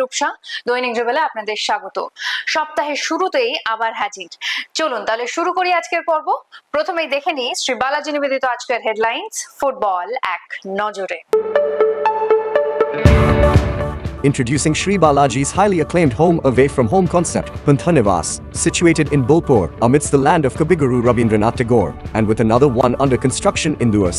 রূপসা দৈনিক জবেলে আপনাদের স্বাগত সপ্তাহের শুরুতেই আবার হাজির চলুন তাহলে শুরু করি আজকের পর্ব প্রথমেই দেখে নিই শ্রী বালাজি নিবেদিত আজকের হেডলাইন্স ফুটবল এক নজরে Introducing Sri Balaji's highly acclaimed home away from home concept, Panthanivas, situated in Bolpur, amidst the land of Kabiguru Rabindranath Tagore, and with another one under construction in Duas.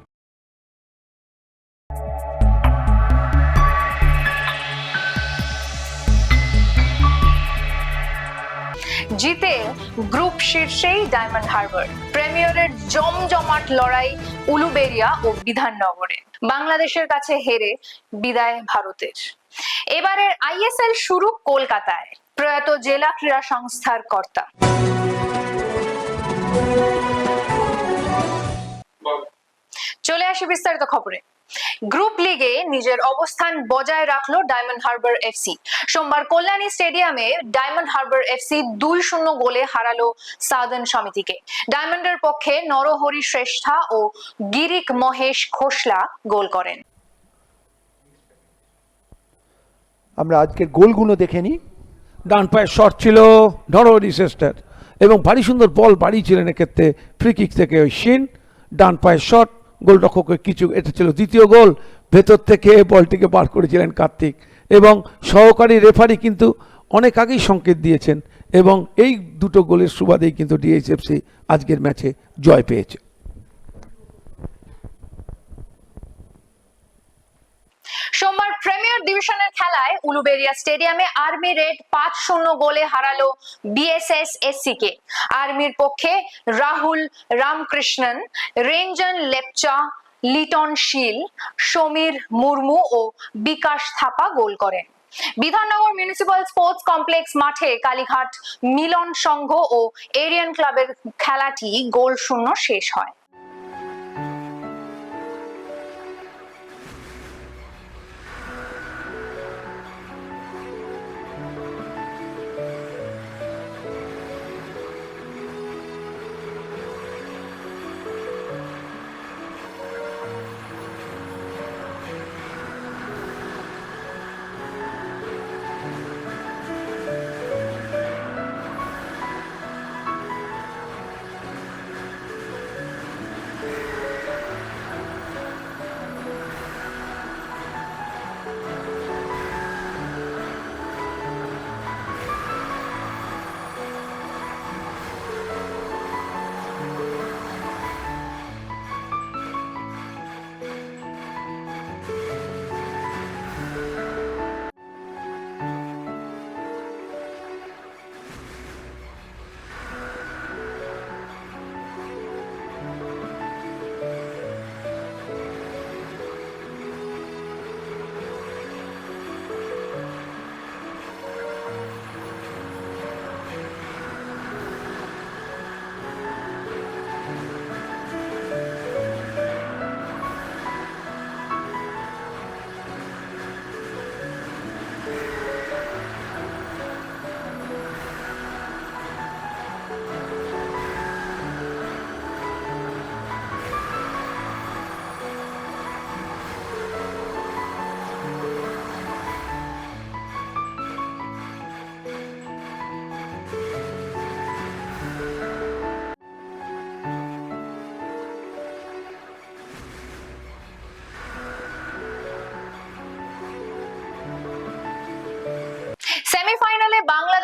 জিতে group শীর্ষেই ডায়মন্ড হারবার প্রেমিয়ারের জমজমাট লড়াই উলুবেরিয়া ও বিধাননগরে। বাংলাদেশের কাছে হেরে বিদায় ভারতের। এবারের আইএসএল শুরু কলকাতায় প্রয়াত জেলা ক্রীড়া সংস্থার কর্তা। চলে আসি বিস্তারিত খবরে। গ্রুপ লিগে নিজের অবস্থান বজায় রাখল ডায়মন্ড হারবার এফসি সোমবার কল্যাণী স্টেডিয়ামে ডায়মন্ড হারবার এফসি দুই শূন্য গোলে হারালো সাউদার্ন সমিতিকে। ডায়মন্ডের পক্ষে নরহরি শ্রেষ্ঠা ও গিরিক মহেশ খোসলা গোল করেন। আমরা আজকের গোলগুলো দেখে নিই। ডান পায়ের শট ছিল নরহরি শ্রেষ্ঠের এবং ভারী সুন্দর বল বাড়িয়েছিলেন এক্ষেত্রে ফ্রি কিক থেকে ওই শিন ডান পায়ের শট গোলরক্ষকের কিছু, এটা ছিল দ্বিতীয় গোল। ভেতর থেকে বলটিকে বার করেছিলেন কার্তিক। এবং সহকারী রেফারি কিন্তু অনেক আগেই সংকেত দিয়েছেন। এবং এই দুটো গোলের সুবাদেই কিন্তু ডিএইচএফসি আজকের ম্যাচে জয় পেয়েছে সোমবার প্রিমিয়ার ডিভিশনের খেলায় উলুবেরিয়া স্টেডিয়ামে আর্মি রেড পাঁচ শূন্য গোলে হারালো বিএসএস এসসি কে আর্মির পক্ষে রাহুল রামকৃষ্ণন, রেঞ্জন লেপচা, লিটন শীল, সমীর মুর্মু ও বিকাশ থাপা গোল করেন। বিধাননগর মিউনিসিপাল স্পোর্টস কমপ্লেক্স মাঠে কালীঘাট মিলন সংঘ ও এরিয়ান ক্লাবের খেলাটি গোল শূন্য শেষ হয়।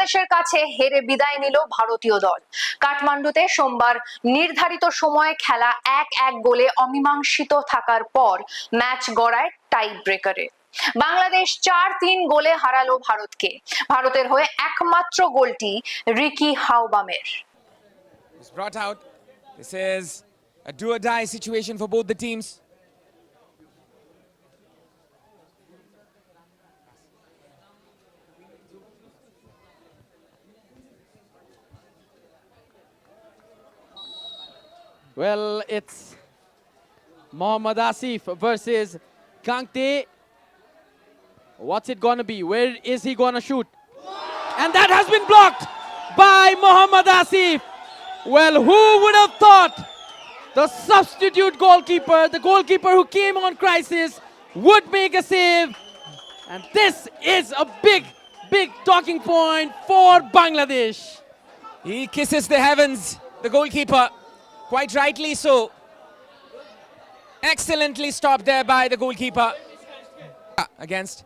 বাংলাদেশের কাছে হেরে বিদায় নিল ভারতীয় দল কাঠমান্ডুতে সোমবার নির্ধারিত সময়ে খেলা এক এক গোলে অমীমাংসিত থাকার পর ম্যাচ গড়ায় টাই ব্রেকারে বাংলাদেশ চার তিন গোলে হারালো ভারতকে ভারতের হয়ে একমাত্র গোলটি রিকি হাওবামের. This is a do or die situation for both the teams. Well, it's Mohammad Asif versus Kangte. What's it gonna be? Where is he gonna shoot? And that has been blocked by Mohammad Asif. Well, who would have thought the substitute goalkeeper, the goalkeeper who came on crisis, would make a save? And this is a big, big talking point for Bangladesh. He kisses the heavens, the goalkeeper, quite rightly so. Excellently stopped there by the goalkeeper ah, against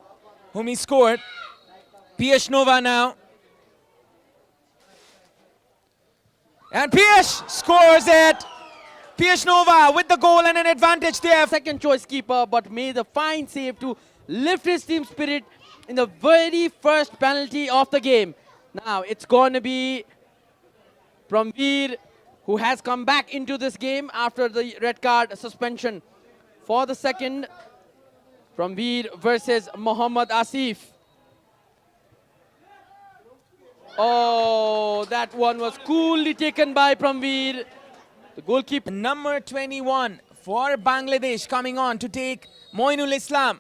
whom he scored. Piyush Nova now. And Piyush scores it. Piyush Nova with the goal and an advantage there. second choice keeper, but made a fine save to lift his team spirit in the very first penalty of the game. Now it's going to be Veer, who has come back into this game after the red card suspension. For the second, Veer versus Mohammad Asif. Oh, that one was coolly taken by Veer. The goalkeeper. Number 21 for Bangladesh coming on to take Moinul Islam.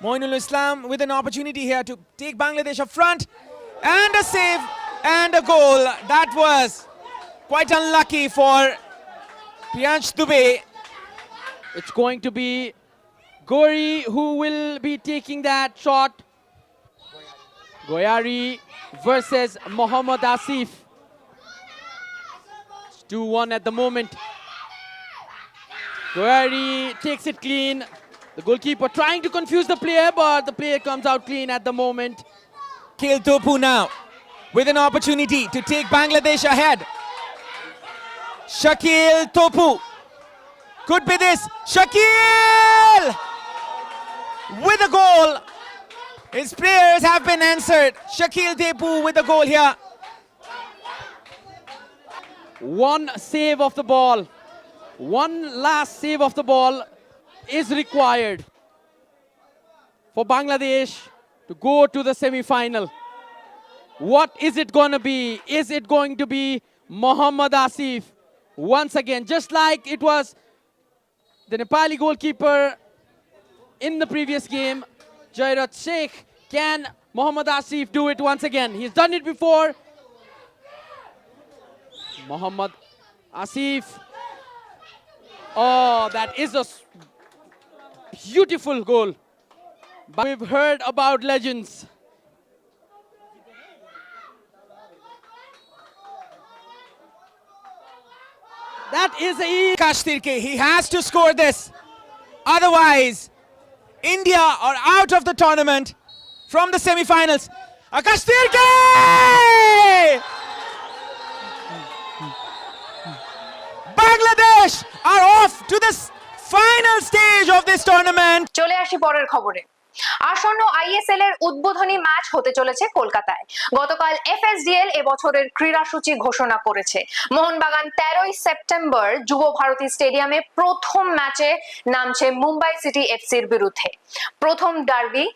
Moinul Islam with an opportunity here to take Bangladesh up front. And a save and a goal. That was quite unlucky for Priyansh Dubey. It's going to be Gori who will be taking that shot. Goyari versus Mohammad Asif. It's 2 1 at the moment. Goyari takes it clean. The goalkeeper trying to confuse the player, but the player comes out clean at the moment. Khel Topu now with an opportunity to take Bangladesh ahead. Shakil Topu. Could be this. Shakil! With a goal. His prayers have been answered. Shakil Topu with a goal here. One save of the ball. One last save of the ball is required for Bangladesh to go to the semi final. What is it going to be? Is it going to be Mohammad Asif once again, just like it was the Nepali goalkeeper in the previous game, Jairat Sheikh? Can Mohammad Asif do it once again? He's done it before. Mohammad Asif. Oh, that is a beautiful goal. But we've heard about legends. That is a Akash Tirke, he has to score this. Otherwise, India are out of the tournament from the semi-finals. Akash Tirke! Bangladesh are off to this final stage of this tournament. চলে আসি পরের খবরে আসন্ন ISL এর উদ্বোধনী match হতে চলেছে কলকাতায়। গতকাল এফএসডিএল এবছরের ক্রীড়াসূচি ঘোষণা করেছে। মোহনবাগান তেরোই সেপ্টেম্বর যুব ভারতী স্টেডিয়ামে প্রথম ম্যাচে নামছে মুম্বাই সিটি এফসির বিরুদ্ধে। প্রথম ডার্বি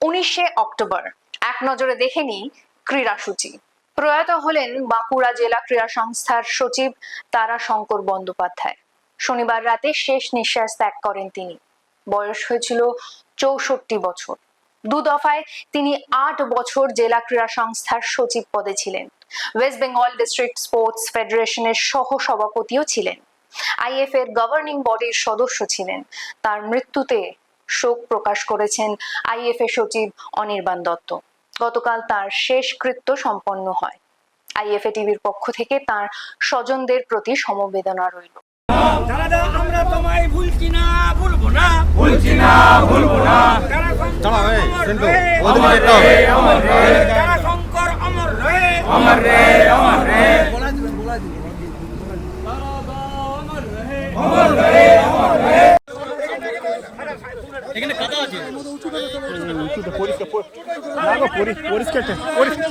উনিশে অক্টোবর। এক নজরে দেখে নিই ক্রীড়াসূচি প্রয়াত হলেন বাঁকুড়া জেলা ক্রীড়া সংস্থার সচিব তারা শঙ্কর বন্দ্যোপাধ্যায়। শনিবার রাতে শেষ নিঃশ্বাস ত্যাগ করেন তিনি। বয়স হয়েছিল চৌষট্টি বছর। দু দফায় তিনি আট বছর জেলা ক্রীড়া সংস্থার সচিব পদে ছিলেন। ওয়েস্ট বেঙ্গল ডিস্ট্রিক্ট স্পোর্টস ফেডারেশনের সহ সভাপতিও ছিলেন। আইএফ এর গভর্নিং বডির সদস্য ছিলেন। তার মৃত্যুতে শোক প্রকাশ করেছেন আইএফ এর সচিব অনির্বাণ দত্ত। গতকাল তার শেষকৃত্য সম্পন্ন হয়। আইএফএ টিভির পক্ষ থেকে তার স্বজনদের প্রতি সমবেদনা রইল। দাদা আমরা তোমায় ভুলছি না ভুলবো না। ভুলছি না ভুলবো না। দাঁড়া শঙ্কর অমর রে অমর রে। অমর রে অমর রে। অমর রে অমর রে। পরিষ্কার পরিষ্কার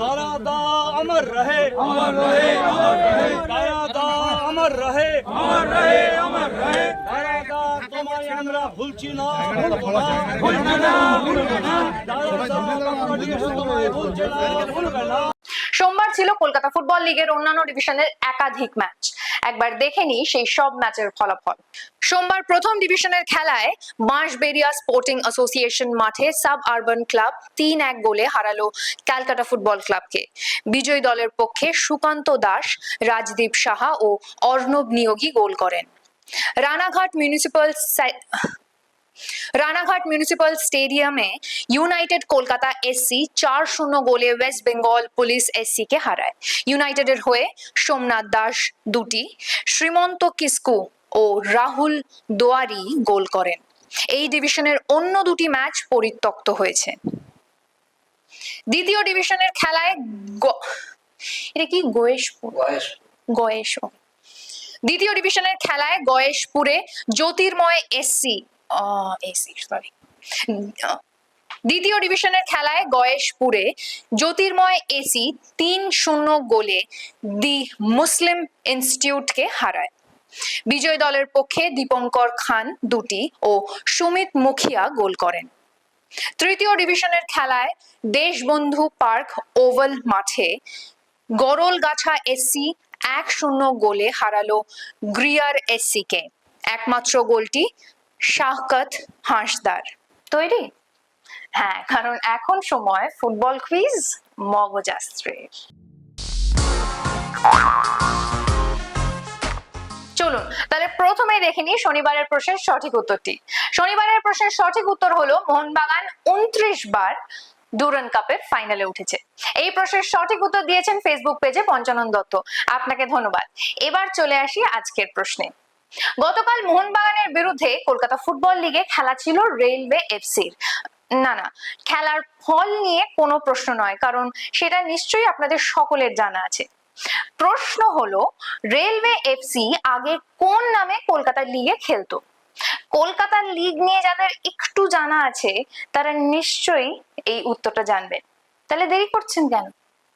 दादा अमर रहे अमर रहे अमर रहे दादा अमर रहे अमर रहे अमर रहे दादा তোমায় আমরা ভুলছি না ভুলবো না ভুলবো না ভুলবো না দাদা বাংলাদেশ তোমায় ভুলছে না ভুলবে না সোমবার ছিল কলকাতা ফুটবল লিগের অন্যান্য ডিভিশনের একাধিক ম্যাচ একবার দেখে নি সেই সব ম্যাচের ফলাফল। সোমবার প্রথম ডিভিশনের খেলায় বাঁশবেরিয়া স্পোর্টিং অ্যাসোসিয়েশন মাঠে সাব আরবান ক্লাব তিন এক গোলে হারালো ক্যালকাটা ফুটবল ক্লাবকে। বিজয়ী দলের পক্ষে সুকান্ত দাস, রাজদীপ সাহা ও অর্ণব নিয়োগী গোল করেন। Ranaghat municipal Ranaghat municipal stadium United Kolkata SC চার শূন্য গোলে ওয়েস্ট বেঙ্গল পুলিশ এসসি কে হারায়। ইউনাইটেডের হয়ে সোমনাথ দাস দুটি শ্রীমন্ত কিস্কু ও রাহুল দোয়ারি গোল করেন। এই ডিভিশনের অন্য দুটি ম্যাচ পরিত্যক্ত হয়েছে। দ্বিতীয় ডিভিশনের খেলায় এটা কি গয়েশপুর? গয়েশ। দ্বিতীয় ডিভিশনের খেলায় গয়েশপুরে জ্যোতির্ময় এসসি দ্বিতীয় ডিভিশনের খেলায় গয়েশপুরে জ্যোতির্ময় এসি তিন শূন্য গোলে দি মুসলিম ইনস্টিটিউটকে হারায়। বিজয় দলের পক্ষে দীপঙ্কর খান দুটি ও সুমিত মুখিয়া গোল করেন। তৃতীয় ডিভিশনের খেলায় দেশবন্ধু পার্ক ওভাল মাঠে গরলগাছা এসসি এক শূন্য গোলে হারালো গ্রিয়ার এসসি কে একমাত্র গোলটি শাহকত হাঁসদার। তৈরি? হ্যাঁ কারণ এখন সময় ফুটবল কুইজ মগজাস্ত্রের। চলুন, তাহলে প্রথমে দেখে শনিবারের প্রশ্নের সঠিক উত্তরটি। শনিবারের প্রশ্নের সঠিক উত্তর হলো, মোহনবাগান উনত্রিশ বার ডুরান কাপের ফাইনালে উঠেছে। এই প্রশ্নের সঠিক উত্তর দিয়েছেন ফেসবুক পেজে পঞ্চানন দত্ত। আপনাকে ধন্যবাদ। এবার চলে আসি আজকের প্রশ্নে। গতকাল মোহনবাগানের বিরুদ্ধে কলকাতা ফুটবল লিগে খেলা ছিল রেলওয়ে এফসির। না না, খেলার ফল নিয়ে কোনো প্রশ্ন নয়, কারণ সেটা নিশ্চয়ই আপনাদের সকলের জানা আছে। প্রশ্ন হলো রেলওয়ে এফসি আগে কোন নামে কলকাতার লিগে খেলতো? কলকাতার লিগ নিয়ে যাদের একটু জানা আছে, তারা নিশ্চয়ই এই উত্তরটা জানবেন। তাহলে দেরি করছেন কেন?